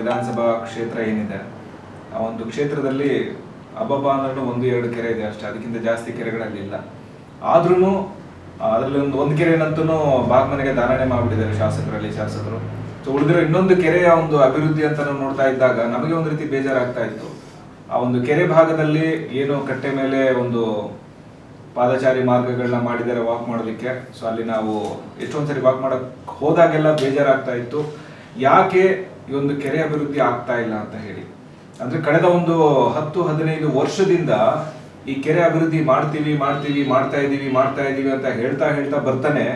ವಿಧಾನಸಭಾ ಕ್ಷೇತ್ರ ಏನಿದೆ, ಆ ಒಂದು ಕ್ಷೇತ್ರದಲ್ಲಿ ಅಬ್ಬಬ್ಬ ಅನ್ನೋದು ಒಂದು ಎರಡು ಕೆರೆ ಇದೆ ಅಷ್ಟೇ, ಅದಕ್ಕಿಂತ ಜಾಸ್ತಿ ಕೆರೆಗಳಲ್ಲಿ ಇಲ್ಲ. ಆದ್ರೂ ಅದರಲ್ಲಿ ಒಂದು ಒಂದು ಕೆರೆನಂತೂ ಬಾಗ್ಮನೆಗೆ ದಾನಣೆ ಮಾಡಿಬಿಟ್ಟಿದ್ದಾರೆ ಶಾಸಕರಲ್ಲಿ ಶಾಸಕರು. ಸೊ ಉಳಿದಿರೋ ಇನ್ನೊಂದು ಕೆರೆಯ ಒಂದು ಅಭಿವೃದ್ಧಿ ಅಂತ ನೋಡ್ತಾ ಇದ್ದಾಗ ನಮಗೆ ಒಂದು ರೀತಿ ಬೇಜಾರಾಗ್ತಾ ಇತ್ತು. ಆ ಒಂದು ಕೆರೆ ಭಾಗದಲ್ಲಿ ಏನು ಕಟ್ಟೆ ಮೇಲೆ ಒಂದು ಪಾದಚಾರಿ ಮಾರ್ಗಗಳನ್ನ ಮಾಡಿದ್ದಾರೆ ವಾಕ್ ಮಾಡೋದಕ್ಕೆ ಸೊ ಅಲ್ಲಿ ನಾವು ಎಷ್ಟೊಂದ್ಸರಿ ವಾಕ್ ಮಾಡಕ್ ಹೋದಾಗೆಲ್ಲ ಬೇಜಾರಾಗ್ತಾ ಇತ್ತು. ಯಾಕೆ ಈ ಒಂದು ಕೆರೆ ಅಭಿವೃದ್ಧಿ ಆಗ್ತಾ ಇಲ್ಲ ಅಂತ ಹೇಳಿ. ಅಂದ್ರೆ ಕಳೆದ ಒಂದು ಹತ್ತು, ಹದಿನೈದು ವರ್ಷದಿಂದ ಈ ಕೆರೆ ಅಭಿವೃದ್ಧಿ ಮಾಡ್ತೀವಿ ಮಾಡ್ತೀವಿ, ಮಾಡ್ತಾ ಇದ್ದೀವಿ ಮಾಡ್ತಾ ಇದ್ದೀವಿ ಅಂತ ಹೇಳ್ತಾ ಹೇಳ್ತಾ ಬರ್ತಾನೆ,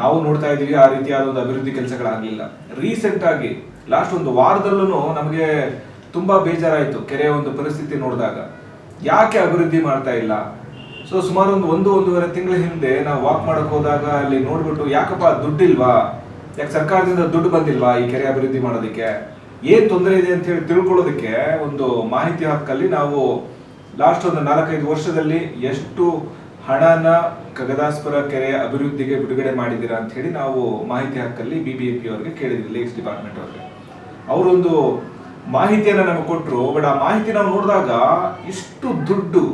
ನಾವು ನೋಡ್ತಾ ಇದೀವಿ ಆ ರೀತಿಯಾದ ಒಂದು ಅಭಿವೃದ್ಧಿ ಕೆಲಸಗಳಾಗಲಿಲ್ಲ. ರೀಸೆಂಟ್ ಆಗಿ ಲಾಸ್ಟ್ ಒಂದು ವಾರದಲ್ಲೂ ನಮಗೆ ತುಂಬಾ ಬೇಜಾರಾಯಿತು ಕೆರೆಯ ಒಂದು ಪರಿಸ್ಥಿತಿ ನೋಡಿದಾಗ. ಯಾಕೆ ಅಭಿವೃದ್ಧಿ ಮಾಡ್ತಾ ಇಲ್ಲ? ಸೊ ಸುಮಾರು ಒಂದು ಒಂದು ಒಂದೂವರೆ ತಿಂಗಳ ಹಿಂದೆ ನಾವು ವಾಕ್ ಮಾಡಕ್ ಹೋದಾಗ ಅಲ್ಲಿ ನೋಡ್ಬಿಟ್ಟು, ಯಾಕಪ್ಪ ದುಡ್ಡಿಲ್ವಾ? ಯಾಕೆ ಸರ್ಕಾರದಿಂದ ದುಡ್ಡು ಬಂದಿಲ್ವಾ ಈ ಕೆರೆ ಅಭಿವೃದ್ಧಿ ಮಾಡೋದಕ್ಕೆ? ಏನ್ ತೊಂದರೆ ಇದೆ ಅಂತ ಹೇಳಿ ತಿಳ್ಕೊಳ್ಳೋದಕ್ಕೆ ಒಂದು ಮಾಹಿತಿ ಹಕ್ಕಲ್ಲಿ ನಾವು ಲಾಸ್ಟ್ ಒಂದು ನಾಲ್ಕೈದು ವರ್ಷದಲ್ಲಿ ಎಷ್ಟು ಹಣನ ಕಗದಾಸ್ಪುರ ಕೆರೆ ಅಭಿವೃದ್ಧಿಗೆ ಬಿಡುಗಡೆ ಮಾಡಿದ್ದೀರಾ ಅಂತ ಹೇಳಿ ನಾವು ಮಾಹಿತಿ ಹಕ್ಕಲ್ಲಿ ಬಿ ಬಿ ಎಂ ಪಿ ಅವ್ರಿಗೆ ಕೇಳಿದ್ವಿ ಲೇಕ್ಸ್ ಡಿಪಾರ್ಟ್ಮೆಂಟ್ ಅವ್ರಿಗೆ. ಅವರೊಂದು ಮಾಹಿತಿಯನ್ನು ನಮಗೆ ಕೊಟ್ಟರು ಬಟ್ ಆ ಮಾಹಿತಿ ನಾವು ನೋಡಿದಾಗ ಇಷ್ಟು ದುಡ್ಡು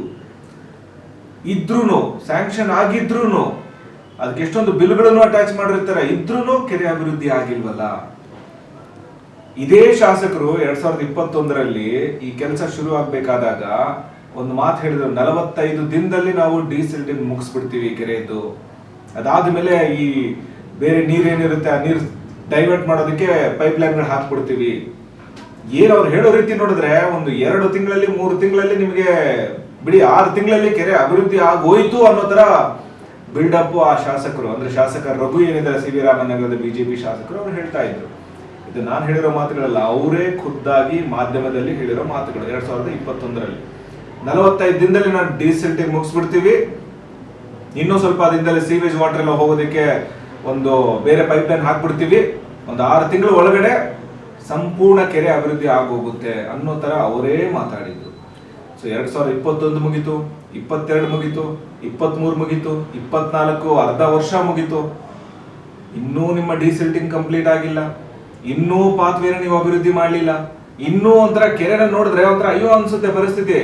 ಇದ್ರೂ ಸ್ಯಾಂಕ್ಷನ್ ಆಗಿದ್ರೂನು ಅದಕ್ಕೆ ಎಷ್ಟೊಂದು ಬಿಲ್ಗಳನ್ನು ಅಟ್ಯಾಚ್ ಮಾಡಿರ್ತಾರೆ. ಇದ್ರೂ ಕೆರೆ ಅಭಿವೃದ್ಧಿ ಆಗಿಲ್ವಲ್ಲ? ಇದೇ ಶಾಸಕರು ಎರಡ್ ಸಾವಿರದ ಇಪ್ಪತ್ತೊಂದರಲ್ಲಿ ಈ ಕೆಲಸ ಶುರು ಆಗ್ಬೇಕಾದಾಗ ಒಂದು ಮಾತು ಹೇಳಿದ್ರು, ನಲವತ್ತೈದು ದಿನದಲ್ಲಿ ನಾವು ಡಿಸಿಲ್ಟಿಂಗ್ ಮುಗಿಸ್ಬಿಡ್ತೀವಿ ಕೆರೆಯದ್ದು ಅದಾದ್ಮೇಲೆ ಈ ಬೇರೆ ನೀರೇನಿರುತ್ತೆ, ಆ ನೀರು ಡೈವರ್ಟ್ ಮಾಡೋದಕ್ಕೆ ಪೈಪ್ ಲೈನ್ಗಳು ಹಾಕ್ಬಿಡ್ತೀವಿ. ಏನು ಅವ್ರು ಹೇಳೋ ರೀತಿ ನೋಡಿದ್ರೆ ಒಂದು ಎರಡು ತಿಂಗಳಲ್ಲಿ, ಮೂರು ತಿಂಗಳಲ್ಲಿ ನಿಮಗೆ ಬಿಡಿ, ಆರು ತಿಂಗಳಲ್ಲಿ ಕೆರೆ ಅಭಿವೃದ್ಧಿ ಆಗೋಯ್ತು ಅನ್ನೋ ತರ ಬಿಲ್ಡಪ್ ಆ ಶಾಸಕರು, ಅಂದ್ರೆ ಶಾಸಕ ರಘು ಏನಿದ್ದಾರೆ, ಸಿ ವಿ ರಾಮನಗರದ ಬಿಜೆಪಿ ಶಾಸಕರು, ಅವ್ರು ಹೇಳ್ತಾ ಇದ್ರು. ಇದು ನಾನು ಹೇಳಿರೋ ಮಾತುಗಳಲ್ಲ, ಅವರೇ ಖುದ್ದಾಗಿ ಮಾಧ್ಯಮದಲ್ಲಿ ಹೇಳಿರೋ ಮಾತುಗಳು, ಎರಡ್ ಸಾವಿರದ ಇಪ್ಪತ್ತೊಂದರಲ್ಲಿ. ನಲವತ್ತೈದು ದಿನದಲ್ಲಿ ನಾವು ಡೀಸೆಂಟಿಗೆ ಮುಗಿಸ್ಬಿಡ್ತೀವಿ. ಇನ್ನೂ ಸ್ವಲ್ಪ ದಿನದಲ್ಲಿ ಸೀವೇಜ್ ವಾಟರ್ ಎಲ್ಲ ಹೋಗೋದಕ್ಕೆ ಒಂದು ಬೇರೆ ಪೈಪ್ ಲೈನ್ ಹಾಕ್ಬಿಡ್ತೀವಿ. ಒಂದು ಆರು ತಿಂಗಳು ಒಳಗಡೆ ಸಂಪೂರ್ಣ ಕೆರೆ ಅಭಿವೃದ್ಧಿ ಆಗೋಗುತ್ತೆ ಅನ್ನೋ ತರ ಅವರೇ ಮಾತಾಡಿದ್ರು ಸೊ ಎರಡ್ ಸಾವಿರದ ಇಪ್ಪತ್ತೊಂದು ಮುಗೀತು. ಇಪ್ಪತ್ತೆರಡು ಮುಗೀತು, ಇಪ್ಪತ್ತ್ಮೂರು ಮುಗೀತು, ಇಪ್ಪತ್ನಾಲ್ಕು ಅರ್ಧ ವರ್ಷ ಮುಗೀತು. ಇನ್ನೂ ನಿಮ್ಮ ಡಿಸಿಲ್ಟಿಂಗ್ ಕಂಪ್ಲೀಟ್ ಆಗಿಲ್ಲ. ಇನ್ನೂ ಪಾತ್ವೇನ ನೀವು ಅಭಿವೃದ್ಧಿ ಮಾಡಲಿಲ್ಲ. ಇನ್ನೂ ಒಂಥರ ಕೆರೆನ ನೋಡಿದ್ರೆ ಒಂಥರ ಅಯ್ಯೋ ಅನ್ಸುತ್ತೆ ಪರಿಸ್ಥಿತಿ.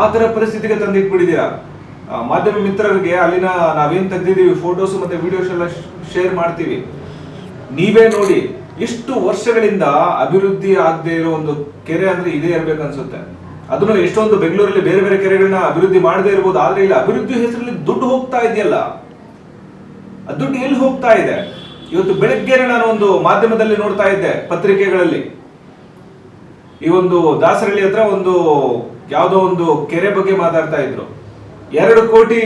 ಆ ತರ ಪರಿಸ್ಥಿತಿಗೆ ತಂದಿಟ್ಬಿಟ್ಟಿದ್ದೀರಾ? ಮಾಧ್ಯಮ ಮಿತ್ರರಿಗೆ ಅಲ್ಲಿನ ನಾವೇನು ತೆಗ್ದಿದೀವಿ ಫೋಟೋಸ್ ಮತ್ತೆ ವಿಡಿಯೋಸ್ ಎಲ್ಲ ಶೇರ್ ಮಾಡ್ತೀವಿ. ನೀವೇ ನೋಡಿ, ಇಷ್ಟು ವರ್ಷಗಳಿಂದ ಅಭಿವೃದ್ಧಿ ಆಗದೆ ಇರೋ ಒಂದು ಕೆರೆ ಅಂದ್ರೆ ಇದೇ ಇರ್ಬೇಕು ಅನ್ಸುತ್ತೆ ಅದನ್ನು ಎಷ್ಟೊಂದು ಬೆಂಗಳೂರಲ್ಲಿ ಬೇರೆ ಬೇರೆ ಕೆರೆಗಳನ್ನ ಅಭಿವೃದ್ಧಿ ಮಾಡದೇ ಇರಬಹುದು ಆದ್ರೆ ಇಲ್ಲಿ ಅಭಿವೃದ್ಧಿ ಹೆಸರಲ್ಲಿ ದುಡ್ಡು ಹೋಗ್ತಾ ಇದೆಯಲ್ಲ? ದುಡ್ಡು ಎಲ್ಲಿ ಹೋಗ್ತಾ ಇದೆ? ಇವತ್ತು ಬೆಳಗ್ಗೆ ನಾನು ಒಂದು ಮಾಧ್ಯಮದಲ್ಲಿ ನೋಡ್ತಾ ಇದ್ದೆ ಪತ್ರಿಕೆಗಳಲ್ಲಿ. ಈ ಒಂದು ದಾಸರಳ್ಳಿ ಹತ್ರ ಒಂದು ಯಾವುದೋ ಒಂದು ಕೆರೆ ಬಗ್ಗೆ ಮಾತಾಡ್ತಾ ಇದ್ರು. ಎರಡು ಕೋಟಿ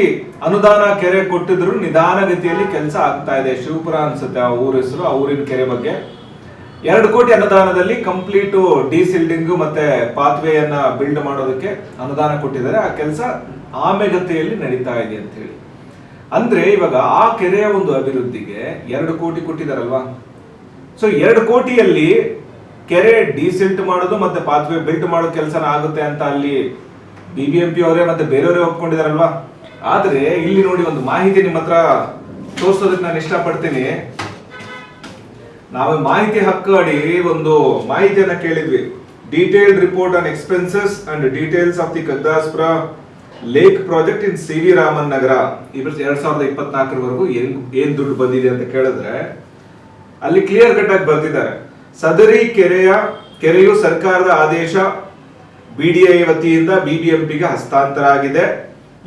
ಅನುದಾನ ಕೆರೆ ಕೊಟ್ಟಿದ್ರು ನಿಧಾನಗತಿಯಲ್ಲಿ ಕೆಲಸ ಆಗ್ತಾ ಇದೆ. ಶಿವಪುರ ಅನ್ಸುತ್ತೆ ಆ ಊರ ಹೆಸರು, ಆ ಊರಿನ ಕೆರೆ ಬಗ್ಗೆ. ಎರಡು ಕೋಟಿ ಅನುದಾನದಲ್ಲಿ ಕಂಪ್ಲೀಟ್ ಡಿಸಿಲ್ಡಿಂಗ್ ಮತ್ತೆ ಪಾತ್ವೇಯನ್ನ ಬಿಲ್ಡ್ ಮಾಡೋದಕ್ಕೆ ಅನುದಾನ ಕೊಟ್ಟಿದ್ದಾರೆ. ಆ ಕೆಲಸ ಆಮೆಗತೆಯಲ್ಲಿ ನಡೀತಾ ಇದೆ ಅಂತ ಹೇಳಿ ಅಂದ್ರೆ ಇವಾಗ ಆ ಕೆರೆಯ ಒಂದು ಅಭಿವೃದ್ಧಿಗೆ ಎರಡು ಕೋಟಿ ಕೊಟ್ಟಿದಾರಲ್ವಾ? ಸೊ ಎರಡು ಕೋಟಿಯಲ್ಲಿ ಕೆರೆ ಡಿಸಿಲ್ಟ್ ಮಾಡೋದು ಮತ್ತೆ ಪಾತ್ವೆ ಬಿಲ್ಟ್ ಮಾಡೋ ಕೆಲಸನ ಆಗುತ್ತೆ ಅಂತ ಅಲ್ಲಿ ಬಿಬಿಎಂಪಿ ಅವರೇ ಮತ್ತೆ ಬೇರೆಯವರೇ ಒಪ್ಕೊಂಡಿದಾರಲ್ವಾ? ಆದ್ರೆ ಇಲ್ಲಿ ನೋಡಿ ಒಂದು ಮಾಹಿತಿ ನಿಮ್ಮ ಹತ್ರ ತೋರಿಸೋದಕ್ಕೆ ನಾನು ಇಷ್ಟಪಡ್ತೀನಿ. ನಾವು ಮಾಹಿತಿ ಹಕ್ಕು ಅಡಿ ಒಂದು ಮಾಹಿತಿಯನ್ನು ಕೇಳಿದ್ವಿ. Detailed report on expenses and details of the Kaddaspura lake project in C V Raman Nagar ಇವ್ರ ಎರಡ್ ಸಾವಿರದ ಇಪ್ಪತ್ನಾಲ್ಕರವರೆಗೂ ಏನ್ ಏನ್ ದುಡ್ಡು ಬಂದಿದೆ ಅಂತ ಕೇಳಿದ್ರೆ, ಅಲ್ಲಿ ಕ್ಲಿಯರ್ ಕಟ್ ಆಗಿ ಬರ್ತಿದ್ದಾರೆ. ಸದರಿ ಕೆರೆಯ, ಕೆರೆಯು ಸರ್ಕಾರದ ಆದೇಶ ಬಿಡಿಐ ವತಿಯಿಂದ ಬಿಬಿಎಂಪಿಗೆ ಹಸ್ತಾಂತರ ಆಗಿದೆ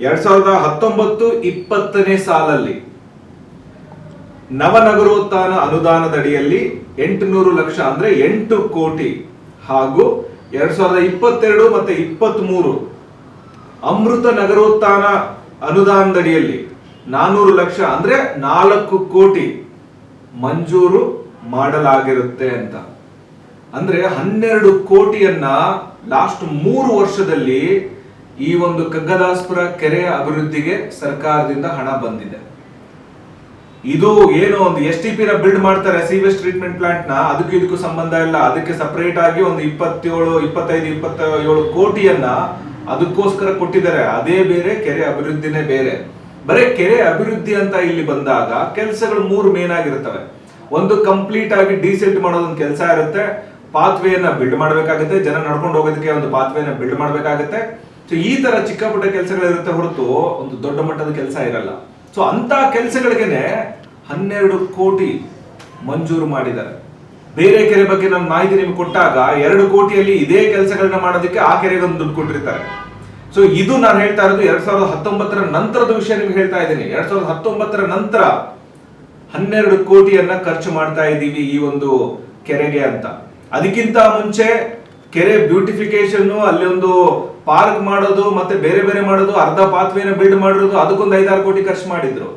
ಎರಡ್ ಸಾವಿರದ ಹತ್ತೊಂಬತ್ತು ಇಪ್ಪತ್ತನೇ ಸಾಲಲ್ಲಿ. ನವನಗರೋತ್ಥಾನ ಅನುದಾನದಡಿಯಲ್ಲಿ ಎಂಟುನೂರು ಲಕ್ಷ ಅಂದ್ರೆ ಎಂಟು ಕೋಟಿ ಹಾಗೂ ಎರಡ್ ಸಾವಿರದ ಇಪ್ಪತ್ತೆರಡು ಮತ್ತೆ ಇಪ್ಪತ್ತ್ ಮೂರು ಅಮೃತ ನಗರೋತ್ಥಾನ ಅನುದಾನದಡಿಯಲ್ಲಿ ನಾನೂರು ಲಕ್ಷ ಅಂದ್ರೆ ನಾಲ್ಕು ಕೋಟಿ ಮಂಜೂರು ಮಾಡಲಾಗಿರುತ್ತೆ ಅಂತ. ಅಂದ್ರೆ ಹನ್ನೆರಡು ಕೋಟಿಯನ್ನ ಲಾಸ್ಟ್ ಮೂರು ವರ್ಷದಲ್ಲಿ ಈ ಒಂದು ಕಗ್ಗದಾಸ್ಪುರ ಕೆರೆಯ ಅಭಿವೃದ್ಧಿಗೆ ಸರ್ಕಾರದಿಂದ ಹಣ ಬಂದಿದೆ. ಇದು ಏನು ಒಂದು ಎಸ್ ಟಿ ನ ಬಿಲ್ಡ್ ಮಾಡ್ತಾರೆ ಸೀವೇಜ್ ಟ್ರೀಟ್ಮೆಂಟ್ ಪ್ಲಾಂಟ್ನ? ಅದಕ್ಕೆ ಇದಕ್ಕೂ ಸಂಬಂಧ ಇಲ್ಲ. ಅದಕ್ಕೆ ಸಪರೇಟ್ ಆಗಿ ಒಂದು ಇಪ್ಪತ್ತೇಳು, ಇಪ್ಪತ್ತೈದು ಇಪ್ಪತ್ತ ಏಳು ಕೋಟಿಯನ್ನ ಅದಕ್ಕೋಸ್ಕರ ಕೊಟ್ಟಿದ್ದಾರೆ. ಅದೇ ಬೇರೆ, ಕೆರೆ ಅಭಿವೃದ್ಧಿನೇ ಬೇರೆ. ಬರೀ ಕೆರೆ ಅಭಿವೃದ್ಧಿ ಅಂತ ಇಲ್ಲಿ ಬಂದಾಗ ಕೆಲಸಗಳು ಮೂರು ಮೇನ್ ಆಗಿರ್ತವೆ ಒಂದು ಕಂಪ್ಲೀಟ್ ಆಗಿ ಡೀಸೆಲ್ಟ್ ಮಾಡೋದೊಂದು ಕೆಲಸ ಇರುತ್ತೆ. ಪಾತ್ವೇನ ಬಿಲ್ಡ್ ಮಾಡಬೇಕಾಗುತ್ತೆ. ಜನ ನಡ್ಕೊಂಡು ಹೋಗೋದಕ್ಕೆ ಒಂದು ಪಾತ್ವೇನ ಬಿಲ್ಡ್ ಮಾಡಬೇಕಾಗುತ್ತೆ. ಸೊ ಈ ತರ ಚಿಕ್ಕ ಪುಟ್ಟ ಕೆಲಸಗಳಿರುತ್ತೆ ಹೊರತು ಒಂದು ದೊಡ್ಡ ಮಟ್ಟದ ಕೆಲಸ ಇರಲ್ಲ. ಸೊ ಅಂತ ಕೆಲಸಗಳಿಗೆ ಹನ್ನೆರಡು ಕೋಟಿ ಮಂಜೂರು ಮಾಡಿದ್ದಾರೆ. ಬೇರೆ ಕೆರೆ ಬಗ್ಗೆ ನಾನು ಮಾಹಿತಿ ನಿಮ್ಗೆ ಕೊಟ್ಟಾಗ ಎರಡು ಕೋಟಿಯಲ್ಲಿ ಇದೇ ಕೆಲಸಗಳನ್ನ ಮಾಡೋದಕ್ಕೆ ಆ ಕೆರೆಗೆ ಒಂದು ದುಡ್ಡು ಕೊಟ್ಟಿರ್ತಾರೆ. ಸೊ ಇದು ನಾನು ಹೇಳ್ತಾ ಇರೋದು ಎರಡ್ ಸಾವಿರದ ಹತ್ತೊಂಬತ್ತರ ನಂತರದ ವಿಷಯ ನಿಮ್ಗೆ ಹೇಳ್ತಾ ಇದ್ದೀನಿ. ಎರಡ್ ಸಾವಿರದ ಹತ್ತೊಂಬತ್ತರ ನಂತರ ಹನ್ನೆರಡು ಕೋಟಿಯನ್ನ ಖರ್ಚು ಮಾಡ್ತಾ ಇದ್ದೀವಿ ಈ ಒಂದು ಕೆರೆಗೆ ಅಂತ. ಅದಕ್ಕಿಂತ ಮುಂಚೆ ಕೆರೆ ಬ್ಯೂಟಿಫಿಕೇಶನ್ ಅಲ್ಲಿ ಒಂದು ಪಾರ್ಕ್ ಮಾಡೋದು ಮತ್ತೆ ಬೇರೆ ಬೇರೆ ಮಾಡೋದು, ಅರ್ಧ ಪಾತ್ವೇನ ಬಿಲ್ಡ್ ಮಾಡಿರೋದು, ಅದಕ್ಕೊಂದು ಐದಾರು ಕೋಟಿ ಖರ್ಚು ಮಾಡಿದ್ರು.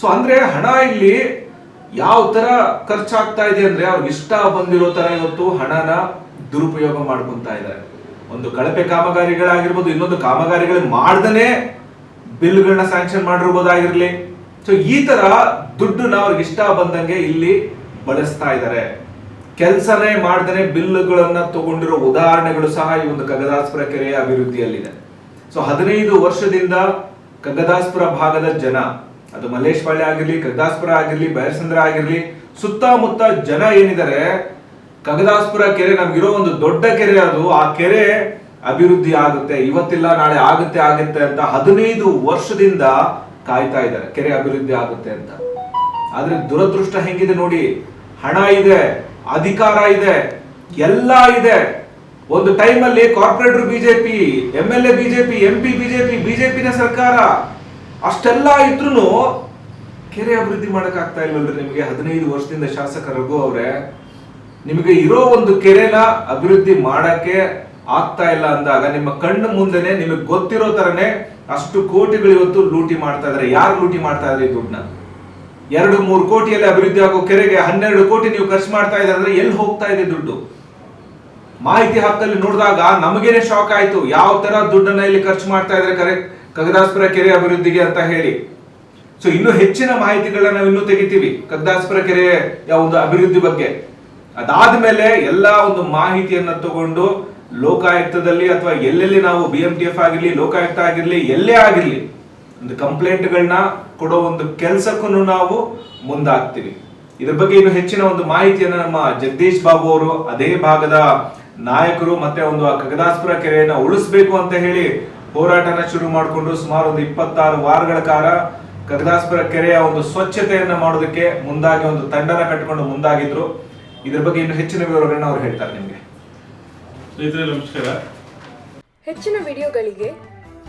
ಸೊ ಅಂದ್ರೆ ಹಣ ಇಲ್ಲಿ ಯಾವ ತರ ಖರ್ಚಾಗ್ತಾ ಇದೆ ಅಂದ್ರೆ ಅವ್ರಿಗೆ ಇಷ್ಟ ಬಂದಿರೋ ತರ ಇವತ್ತು ಹಣನ ದುರುಪಯೋಗ ಮಾಡ್ಕೊಂತಾ ಇದ್ದಾರೆ. ಒಂದು ಕಳಪೆ ಕಾಮಗಾರಿಗಳಾಗಿರ್ಬೋದು, ಇನ್ನೊಂದು ಕಾಮಗಾರಿಗಳು ಮಾಡ್ದನೆ ಬಿಲ್ಗಳನ್ನ ಸ್ಯಾಂಕ್ಷನ್ ಮಾಡಿರ್ಬೋದಾಗಿರ್ಲಿ. ಸೊ ಈ ತರ ದುಡ್ಡನ್ನ ಅವ್ರಿಗೆ ಇಷ್ಟ ಬಂದಂಗೆ ಇಲ್ಲಿ ಬಳಸ್ತಾ ಇದ್ದಾರೆ. ಕೆಲಸನೇ ಮಾಡ್ದೇ ಬಿಲ್ಗಳನ್ನ ತಗೊಂಡಿರೋ ಉದಾಹರಣೆಗಳು ಸಹ ಈ ಒಂದು ಕಗದಾಸ್ಪುರ ಕೆರೆಯ ಅಭಿವೃದ್ಧಿಯಲ್ಲಿದೆ. ಸೊ ಹದಿನೈದು ವರ್ಷದಿಂದ ಕಗದಾಸ್ಪುರ ಭಾಗದ ಜನ, ಅದು ಮಲ್ಲೇಶ್ಪಾಳ್ಯ ಆಗಿರ್ಲಿ ಕಗದಾಸ್ಪುರ ಆಗಿರ್ಲಿ ಬಯರ್ಸಂದ್ರ ಆಗಿರ್ಲಿ, ಸುತ್ತಮುತ್ತ ಜನ ಏನಿದ್ದಾರೆ ಕಗದಾಸ್ಪುರ ಕೆರೆ ನಮ್ಗಿರೋ ಒಂದು ದೊಡ್ಡ ಕೆರೆ ಅದು, ಆ ಕೆರೆ ಅಭಿವೃದ್ಧಿ ಆಗುತ್ತೆ, ಇವತ್ತಿಲ್ಲ, ನಾಳೆ ಆಗುತ್ತೆ ಆಗುತ್ತೆ ಅಂತ ಹದಿನೈದು ವರ್ಷದಿಂದ ಕಾಯ್ತಾ ಇದ್ದಾರೆ, ಕೆರೆ ಅಭಿವೃದ್ಧಿ ಆಗುತ್ತೆ ಅಂತ. ಆದ್ರೆ ದುರದೃಷ್ಟ ಹೆಂಗಿದೆ ನೋಡಿ, ಹಣ ಇದೆ ಅಧಿಕಾರ ಇದೆ, ಎಲ್ಲ ಇದೆ. ಒಂದು ಟೈಮ್ ಅಲ್ಲಿ corporator BJP M L A BJP M P BJP, ಬಿಜೆಪಿನ ಸರ್ಕಾರ, ಅಷ್ಟೆಲ್ಲ ಇದ್ರೂ ಕೆರೆ ಅಭಿವೃದ್ಧಿ ಮಾಡಕ್ ಆಗ್ತಾ ಇಲ್ವಲ್ರಿ ನಿಮಗೆ? ಹದಿನೈದು ವರ್ಷದಿಂದ ಶಾಸಕರಿಗೂ ಅವರೇ, ನಿಮಗೆ ಇರೋ ಒಂದು ಕೆರೆನ ಅಭಿವೃದ್ಧಿ ಮಾಡಕ್ಕೆ ಆಗ್ತಾ ಇಲ್ಲ ಅಂದಾಗ ನಿಮ್ಮ ಕಣ್ಣು ಮುಂದೆನೆ ನಿಮಗೆ ಗೊತ್ತಿರೋ ತರನೇ ಅಷ್ಟು ಕೋಟಿಗಳು ಇವತ್ತು ಲೂಟಿ ಮಾಡ್ತಾ ಇದಾರೆ. ಯಾರು ಲೂಟಿ ಮಾಡ್ತಾ ಇದಾರೆ ಈ ದುಡ್ಡನ್ನ? ಎರಡು ಮೂರು ಕೋಟಿಯಲ್ಲಿ ಅಭಿವೃದ್ಧಿ ಆಗೋ ಕೆರೆಗೆ ಹನ್ನೆರಡು ಕೋಟಿ ನೀವು ಖರ್ಚು ಮಾಡ್ತಾ ಇದ್ದಾರೆ ಅಂದ್ರೆ ಎಲ್ಲಿ ಹೋಗ್ತಾ ಇದೆ ದುಡ್ಡು? ಮಾಹಿತಿ ಹಕ್ಕಲ್ಲಿ ನೋಡಿದಾಗ ನಮಗೇನೆ ಶಾಕ್ ಆಯ್ತು. ಯಾವ ತರ ದುಡ್ಡನ್ನ ಇಲ್ಲಿ ಖರ್ಚು ಮಾಡ್ತಾ ಇದ್ದಾರೆ ಕರೆ ಕಗದಾಸ್ಪುರ ಕೆರೆ ಅಭಿವೃದ್ಧಿಗೆ ಅಂತ ಹೇಳಿ. ಸೊ ಇನ್ನೂ ಹೆಚ್ಚಿನ ಮಾಹಿತಿಗಳನ್ನ ನಾವು ಇನ್ನೂ ತೆಗಿತೀವಿ ಕಗ್ದಾಸ್ಪುರ ಕೆರೆಯ ಒಂದು ಅಭಿವೃದ್ಧಿ ಬಗ್ಗೆ. ಅದಾದ್ಮೇಲೆ ಎಲ್ಲಾ ಒಂದು ಮಾಹಿತಿಯನ್ನ ತಗೊಂಡು ಲೋಕಾಯುಕ್ತದಲ್ಲಿ ಅಥವಾ ಎಲ್ಲೆಲ್ಲಿ ನಾವು ಬಿ ಎಂ ಟಿ ಎಫ್ ಆಗಿರ್ಲಿ, ಲೋಕಾಯುಕ್ತ ಆಗಿರ್ಲಿ, ಎಲ್ಲೇ ಆಗಿರ್ಲಿ ಒಂದು ಕಂಪ್ಲೇಂಟ್ಗಳನ್ನ ಕೊಡೋ ಒಂದು ಕೆಲಸಕ್ಕೂ ನಾವು ಮುಂದಾಗ್ತೀವಿ. ಇದ್ರ ಬಗ್ಗೆ ಇನ್ನು ಹೆಚ್ಚಿನ ಒಂದು ಮಾಹಿತಿಯನ್ನು ನಮ್ಮ ಜಗದೀಶ್ ಬಾಬು ಅವರು ಅದೇ ಭಾಗದ ನಾಯಕರು ಮತ್ತೆ ಒಂದು ಆ ಕಗದಾಸ್ಪುರ ಕೆರೆಯನ್ನು ಉಳಿಸ್ಬೇಕು ಅಂತ ಹೇಳಿ ಹೋರಾಟನ ಶುರು ಮಾಡಿಕೊಂಡು ಸುಮಾರು ಒಂದು ಇಪ್ಪತ್ತಾರು ವಾರಗಳ ಕಾಲ ಕಗದಾಸ್ಪುರ ಕೆರೆಯ ಒಂದು ಸ್ವಚ್ಛತೆಯನ್ನ ಮಾಡೋದಕ್ಕೆ ಮುಂದಾಗಿ ಒಂದು ತಂಡನ ಕಟ್ಟಿಕೊಂಡು ಮುಂದಾಗಿದ್ರು. ಇದ್ರ ಬಗ್ಗೆ ಇನ್ನು ಹೆಚ್ಚಿನ ವಿವರಗಳನ್ನ ಅವ್ರು ಹೇಳ್ತಾರೆ ನಿಮಗೆ. ನಮಸ್ಕಾರ. ಹೆಚ್ಚಿನ ವಿಡಿಯೋಗಳಿಗೆ